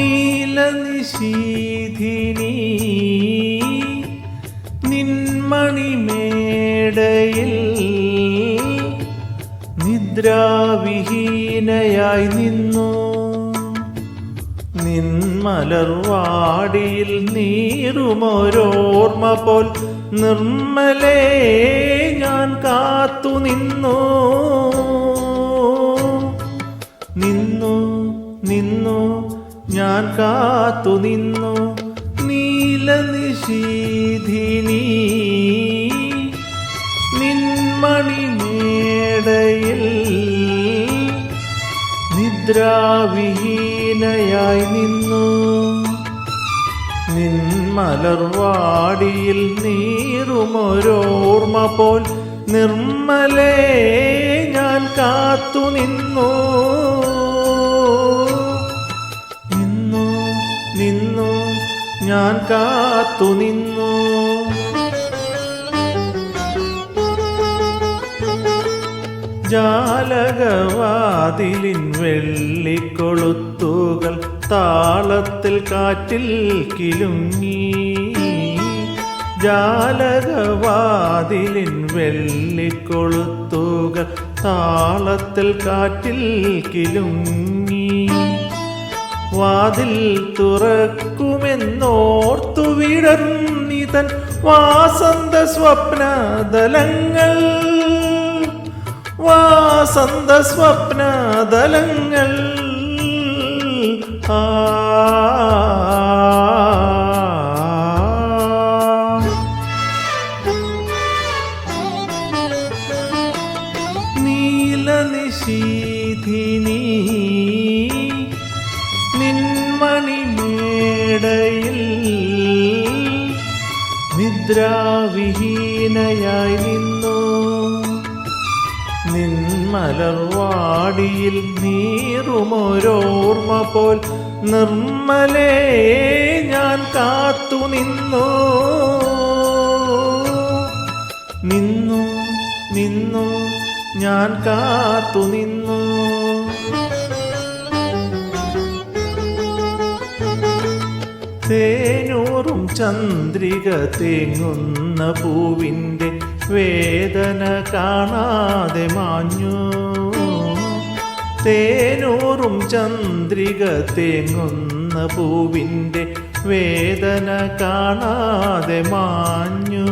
നീലനിശീധിനി നിന്മണിമേടയിൽ നിദ്രാവിഹീനയായി നിന്നു. നിന്മലർവാടിയിൽ നീറുമൊരോർമ്മ പോൽ നിർമ്മലേ ഞാൻ കാത്തു നിന്നു ഞാൻ കാത്തു നിന്നു. നീലനിശീധിനി നിന്മണിമേടയിൽ നിദ്രാവിഹീനയായി നിന്നു. നിന്മലർവാടിയിൽ നീറുമൊരോർമ്മ പോൽ നിർമ്മലേ ഞാൻ കാത്തു ഞാൻ കാത്തുനിന്നു ജാലകവാതിലിൻ വെള്ളിക്കൊളുത്തുകൾ താളത്തിൽ കാറ്റിൽ കിലുങ്ങി. ജാലകവാതിലിൻ വെള്ളിക്കൊളുത്തുകൾ താളത്തിൽ കാറ്റിൽ കിലുങ്ങി. വാതിൽ തുറക്കുമെന്നോർത്തു വിടർന്നിതൻ വാസന്ത സ്വപ്നദലങ്ങൾ വാസന്ത സ്വപ്നദലങ്ങൾ ആ. നീലനിശീധിനി നിന്മണിമേടയിൽ നിദ്രാവിഹീനയായി നിന്നു. നിന്മലർവാടിയിൽ നീറുമൊരോർമ്മ പോൽ നിർമ്മലേ ഞാൻ കാത്തു നിന്നു. നിന്നു നിന്നു ഞാൻ കാത്തു നിന്നു. തേനൂറും ചന്ദ്രിക തേങ്ങുന്ന പൂവിന്റെ വേദന കാണാതെ മാഞ്ഞു. തേനൂറും ചന്ദ്രിക തേങ്ങുന്ന പൂവിന്റെ വേദന കാണാതെ മാഞ്ഞു.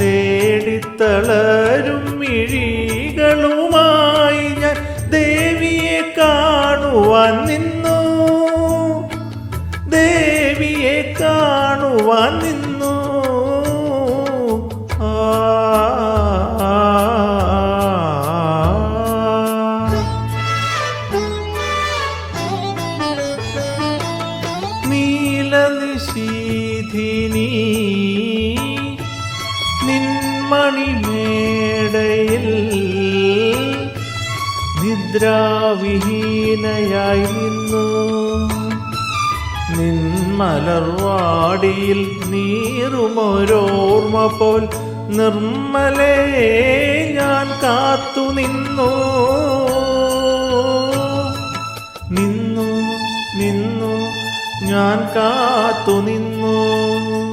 തേടിത്തളരും മിഴികളുമായി ഞാൻ ദേവിയെ കാണുവാൻ നിന്നു നിന്മണിമേടയിൽ നിദ്രാവിഹീനയായി നിന്നു. നിന്മലർവാടിയിൽ നീറുമൊരോർമ്മ പോൽ നിർമ്മലേ ഞാൻ കാത്തു നിന്നു. നിന്നു നിന്നു ഞാൻ കാത്തു നിന്നു.